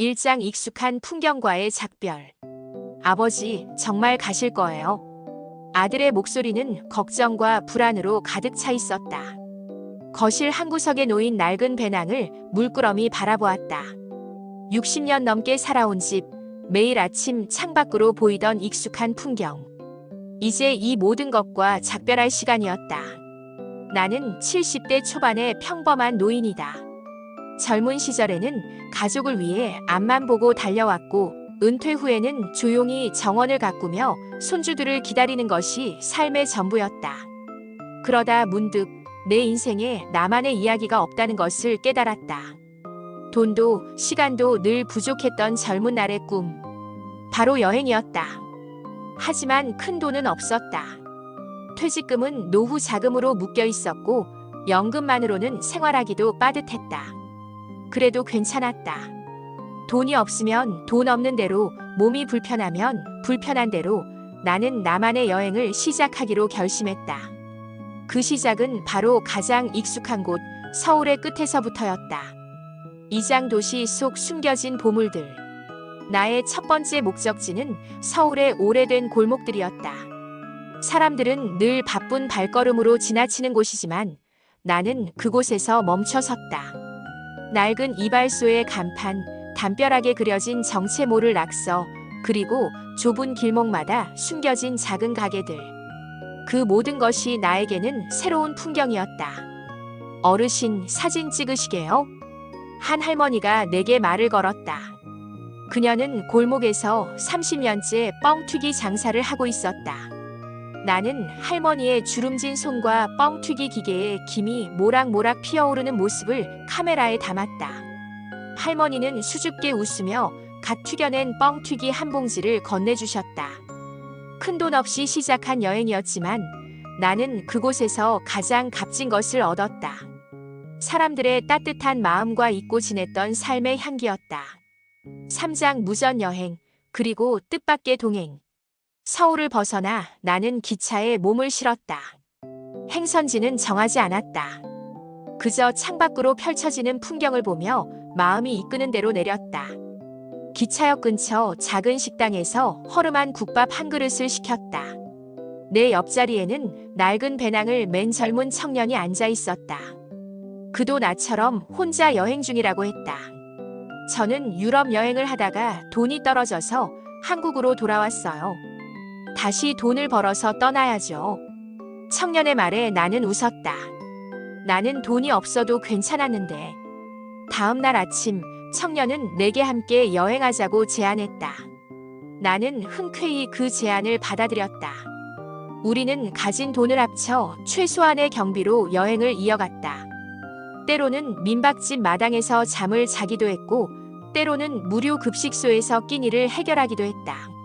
일장 익숙한 풍경과의 작별. 아버지, 정말 가실 거예요? 아들의 목소리는 걱정과 불안으로 가득 차 있었다. 거실 한 구석에 놓인 낡은 배낭을 물끄러미 바라보았다. 60년 넘게 살아온 집, 매일 아침 창밖으로 보이던 익숙한 풍경. 이제 이 모든 것과 작별할 시간이었다. 나는 70대 초반의 평범한 노인이다. 젊은 시절에는 가족을 위해 앞만 보고 달려왔고, 은퇴 후에는 조용히 정원을 가꾸며 손주들을 기다리는 것이 삶의 전부였다. 그러다 문득 내 인생에 나만의 이야기가 없다는 것을 깨달았다. 돈도 시간도 늘 부족했던 젊은 날의 꿈. 바로 여행이었다. 하지만 큰 돈은 없었다. 퇴직금은 노후 자금으로 묶여 있었고 연금만으로는 생활하기도 빠듯했다. 그래도 괜찮았다. 돈이 없으면 돈 없는 대로, 몸이 불편하면 불편한 대로 나는 나만의 여행을 시작하기로 결심했다. 그 시작은 바로 가장 익숙한 곳, 서울의 끝에서부터였다. 이장 도시 속 숨겨진 보물들. 나의 첫 번째 목적지는 서울의 오래된 골목들이었다. 사람들은 늘 바쁜 발걸음으로 지나치는 곳이지만 나는 그곳에서 멈춰 섰다. 낡은 이발소의 간판, 담벼락에 그려진 정체 모를 낙서, 그리고 좁은 길목마다 숨겨진 작은 가게들. 그 모든 것이 나에게는 새로운 풍경이었다. 어르신, 사진 찍으시게요? 한 할머니가 내게 말을 걸었다. 그녀는 골목에서 30년째 뻥튀기 장사를 하고 있었다. 나는 할머니의 주름진 손과 뻥튀기 기계에 김이 모락모락 피어오르는 모습을 카메라에 담았다. 할머니는 수줍게 웃으며 갓 튀겨낸 뻥튀기 한 봉지를 건네주셨다. 큰 돈 없이 시작한 여행이었지만 나는 그곳에서 가장 값진 것을 얻었다. 사람들의 따뜻한 마음과 잊고 지냈던 삶의 향기였다. 삼장 무전 여행, 그리고 뜻밖의 동행. 서울을 벗어나 나는 기차에 몸을 실었다. 행선지는 정하지 않았다. 그저 창밖으로 펼쳐지는 풍경을 보며 마음이 이끄는 대로 내렸다. 기차역 근처 작은 식당에서 허름한 국밥 한 그릇을 시켰다. 내 옆자리에는 낡은 배낭을 맨 젊은 청년이 앉아 있었다. 그도 나처럼 혼자 여행 중이라고 했다. 저는 유럽 여행을 하다가 돈이 떨어져서 한국으로 돌아왔어요. 다시 돈을 벌어서 떠나야죠. 청년의 말에 나는 웃었다. 나는 돈이 없어도 괜찮았는데. 다음 날 아침, 청년은 내게 함께 여행하자고 제안했다. 나는 흔쾌히 그 제안을 받아들였다. 우리는 가진 돈을 합쳐 최소한의 경비로 여행을 이어갔다. 때로는 민박집 마당에서 잠을 자기도 했고, 때로는 무료 급식소에서 끼니를 해결하기도 했다.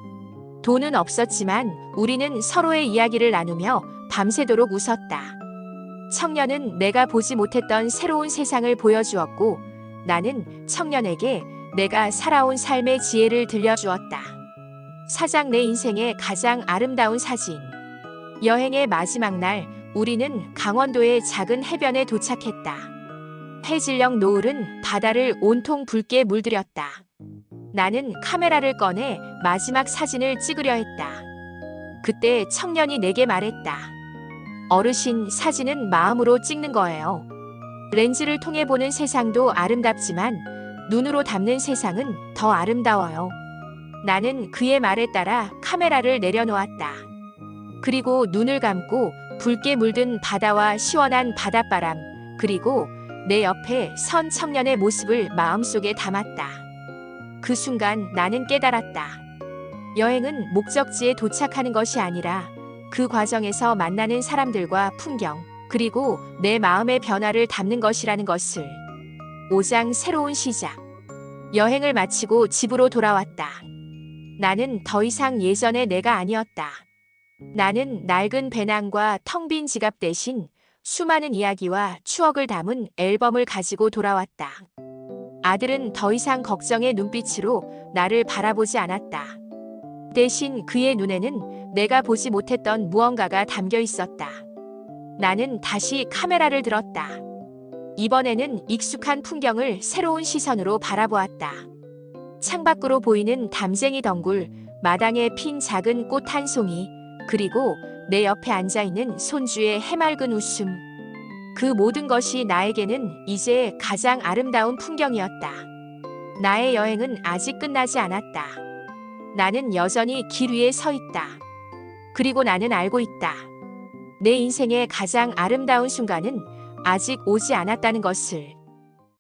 돈은 없었지만 우리는 서로의 이야기를 나누며 밤새도록 웃었다. 청년은 내가 보지 못했던 새로운 세상을 보여주었고 나는 청년에게 내가 살아온 삶의 지혜를 들려주었다. 사장 내 인생의 가장 아름다운 사진. 여행의 마지막 날 우리는 강원도의 작은 해변에 도착했다. 해질녘 노을은 바다를 온통 붉게 물들였다. 나는 카메라를 꺼내 마지막 사진을 찍으려 했다. 그때 청년이 내게 말했다. 어르신 사진은 마음으로 찍는 거예요. 렌즈를 통해 보는 세상도 아름답지만 눈으로 담는 세상은 더 아름다워요. 나는 그의 말에 따라 카메라를 내려놓았다. 그리고 눈을 감고 붉게 물든 바다와 시원한 바닷바람, 그리고 내 옆에 선 청년의 모습을 마음속에 담았다. 그 순간 나는 깨달았다. 여행은 목적지에 도착하는 것이 아니라 그 과정에서 만나는 사람들과 풍경, 그리고 내 마음의 변화를 담는 것이라는 것을. 5장 새로운 시작. 여행을 마치고 집으로 돌아왔다. 나는 더 이상 예전의 내가 아니었다. 나는 낡은 배낭과 텅 빈 지갑 대신 수많은 이야기와 추억을 담은 앨범을 가지고 돌아왔다. 아들은 더 이상 걱정의 눈빛으로 나를 바라보지 않았다. 대신 그의 눈에는 내가 보지 못했던 무언가가 담겨 있었다. 나는 다시 카메라를 들었다. 이번에는 익숙한 풍경을 새로운 시선으로 바라보았다. 창밖으로 보이는 담쟁이 덩굴, 마당에 핀 작은 꽃 한 송이, 그리고 내 옆에 앉아 있는 손주의 해맑은 웃음. 그 모든 것이 나에게는 이제 가장 아름다운 풍경이었다. 나의 여행은 아직 끝나지 않았다. 나는 여전히 길 위에 서 있다. 그리고 나는 알고 있다. 내 인생의 가장 아름다운 순간은 아직 오지 않았다는 것을.